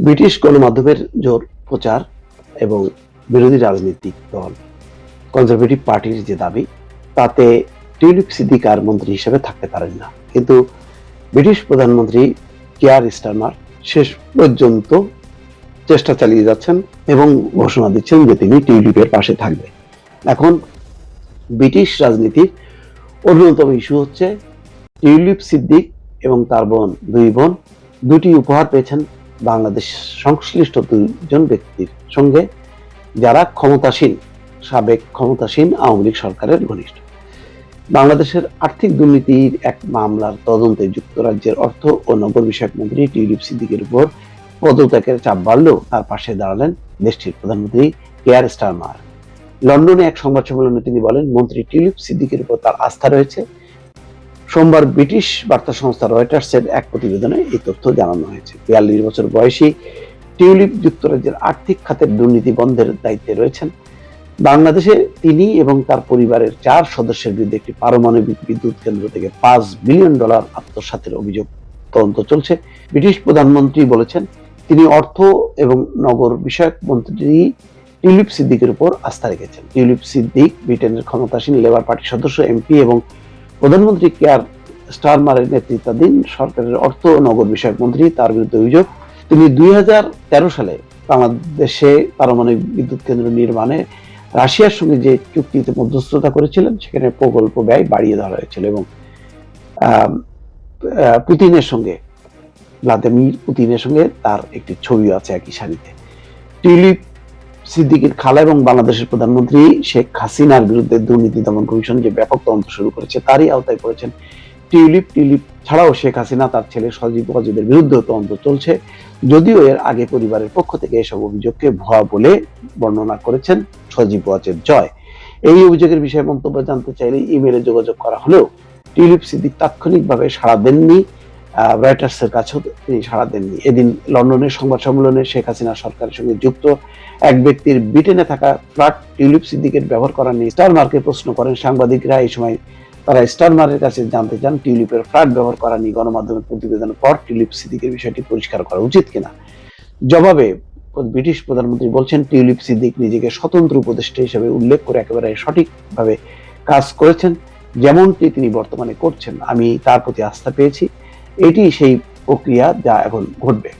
British গণমাধ্যমের জোর প্রচার এবং বিরোধী রাজনৈতিক দল কনজারভেটিভ পার্টির যে দাবি, তাতে টিউলিপ সিদ্দিক আর মন্ত্রী হিসেবে থাকতে পারেন না। কিন্তু ব্রিটিশ প্রধানমন্ত্রী কেয়ার স্টারমার শেষ পর্যন্ত চেষ্টা চালিয়ে যাচ্ছেন এবং ঘোষণা দিচ্ছেন যে তিনি টিউলিপের পাশে থাকবে এখন ব্রিটিশ রাজনীতির অন্যতম ইস্যু হচ্ছে টিউলিপ সিদ্দিক এবং তার বোন দুই বোন দুটি উপহার পেয়েছেন বাংলাদেশ সংশ্লিষ্ট দুজন ব্যক্তির সঙ্গে যারা ক্ষমতাসীন, সাবেক ক্ষমতাসীন আওয়ামী লীগ সরকারের ঘনিষ্ঠ। বাংলাদেশের আর্থিক দুর্নীতির এক মামলার তদন্তে যুক্তরাজ্যের অর্থ ও নগর বিষয়ক মন্ত্রী টিউলিপ সিদ্দিকের উপর পদত্যাগের চাপ বাড়লেও তার পাশে দাঁড়ালেন দেশটির প্রধানমন্ত্রী কেয়ার স্টারমার। লন্ডনে এক সংবাদ সম্মেলনে তিনি বলেন, মন্ত্রী টিউলিপ সিদ্দিকের উপর তার আস্থা রয়েছে। সোমবার ব্রিটিশ বার্তা সংস্থা রয়টার্সের এক প্রতিবেদনে এই তথ্য জানানো হয়েছে। বিয়াল্লিশ বছর বয়সী টিউলিপ যুক্তরাজ্যের আর্থিক খাতের দুর্নীতি বন্ধের দায়িত্বে রয়েছেন। বাংলাদেশে তিনি এবং তার পরিবারের চার সদস্যের বিরুদ্ধে একটি পারমাণবিক বিদ্যুৎ কেন্দ্র থেকে পাঁচ বিলিয়ন ডলার আত্মসাতের অভিযোগ তদন্ত চলছে। ব্রিটিশ প্রধানমন্ত্রী বলেছেন, তিনি অর্থ এবং নগর বিষয়ক মন্ত্রী টিউলিপ সিদ্দিকের উপর আস্থা রেখেছেন। টিউলিপ সিদ্দিক ব্রিটেনের ক্ষমতাসীন লেবার পার্টির সদস্য, এমপি এবং প্রধানমন্ত্রী কেয়ার স্টারমারের নেতৃত্বাধীন সরকারের অর্থ ও নগর বিষয়ক মন্ত্রী তার বিরুদ্ধে অভিযোগ। তিনি দুই সালে বাংলাদেশে পারমাণবিক বিদ্যুৎ কেন্দ্র নির্মাণে রাশিয়ার সঙ্গে যে চুক্তিতে মধ্যস্থতা করেছিলেন, সেখানে প্রকল্প ব্যয় বাড়িয়ে ধরা হয়েছিল এবং পুতিনের সঙ্গে, ভ্লাদিমির পুতিনের সঙ্গে তার একটি ছবি আছে একই সারিতে। টিউলিপ সিদ্দিকের খালা এবং বাংলাদেশের প্রধানমন্ত্রী শেখ হাসিনার বিরুদ্ধে দুর্নীতি দমন কমিশন যে ব্যাপক তদন্ত শুরু করেছে, তারই আওতায় পড়েছেন টিউলিপ টিউলিপ ছাড়াও শেখ হাসিনা তার ছেলে সজীব ওয়াজেদের বিরুদ্ধে তদন্ত চলছে। যদিও এর আগে পরিবারের পক্ষ থেকে এসব অভিযোগকে ভুয়া বলে বর্ণনা করেছেন সজীব ওয়াজেদ জয়। এই অভিযোগের বিষয়ে মন্তব্য জানতে চাইলে ইমেলে যোগাযোগ করা হলেও টিউলিপ সিদ্দিক তাৎক্ষণিকভাবে সাড়া দেননি। রয়টার্সের কাছেও তিনি সাড়া দেননি। এদিন লন্ডনের সংবাদ সম্মেলনে শেখ হাসিনা সরকারের সঙ্গে যুক্ত এক ব্যক্তির ব্রিটেনে থাকা ফ্ল্যাট টিউলিপ সিদ্দিকের ব্যবহার করা নিয়ে স্টার মার্কে প্রশ্ন করেন সাংবাদিকরা। এই সময় তারা স্টার মার্কের কাছে জানতে চান টিউলিপের ফ্ল্যাট ব্যবহার করা নিয়ে গণমাধ্যমের প্রতিবেদনের পর টিউলিপ সিদ্দিকের বিষয়টি পরিষ্কার করা উচিত কিনা। জবাবে ব্রিটিশ প্রধানমন্ত্রী বলছেন, টিউলিপ সিদ্দিক নিজেকে স্বতন্ত্র উপদেষ্টা হিসেবে উল্লেখ করে একেবারে সঠিকভাবে কাজ করেছেন, যেমনটি তিনি বর্তমানে করছেন। আমি তার প্রতি আস্থা পেয়েছি। এটি সেই প্রক্রিয়া যা এখন ঘটবে।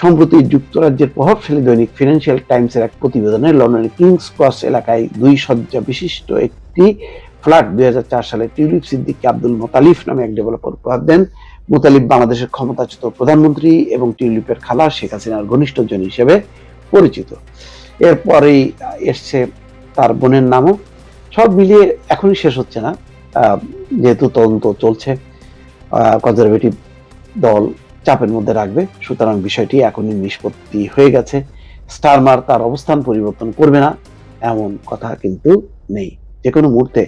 সম্প্রতি যুক্তরাজ্যের প্রভাবশালী দৈনিক ফিনান্সিয়াল টাইমসের এক প্রতিবেদনে লন্ডনের কিংস ক্রস এলাকায় দুই শয্যা বিশিষ্ট একটি ফ্ল্যাট দুই হাজার চার সালে টিউলিপ সিদ্দিককে আব্দুল মোতালিফ নামে এক ডেভেলপার উপহার দেন। মোতালিফ বাংলাদেশের ক্ষমতাচ্যুত প্রধানমন্ত্রী এবং টিউলিপের খালা শেখ হাসিনার ঘনিষ্ঠ জন হিসেবে পরিচিত। এরপরেই এসছে তার বোনের নামও। সব মিলিয়ে এখনই শেষ হচ্ছে না। যেহেতু তদন্ত চলছে কনজারভেটিভ দল চাপের মধ্যে রাখবে। সুতরাং বিষয়টি এখনই নিষ্পত্তি হয়ে গেছে। স্টারমার তার অবস্থান পরিবর্তন করবে না, এমন কথা কিন্তু নেই। যে কোনো মুহূর্তে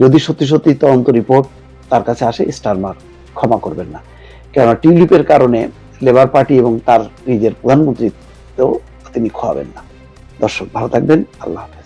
যদি সত্যি সত্যি তদন্ত রিপোর্ট তার কাছে আসে স্টারমার ক্ষমা করবেন না। কেননা টিউলিপের কারণে লেবার পার্টি এবং তার নিজের প্রধানমন্ত্রীত্ব তিনি খোয়াবেন না। দর্শক, ভালো থাকবেন। আল্লাহ হাফেজ।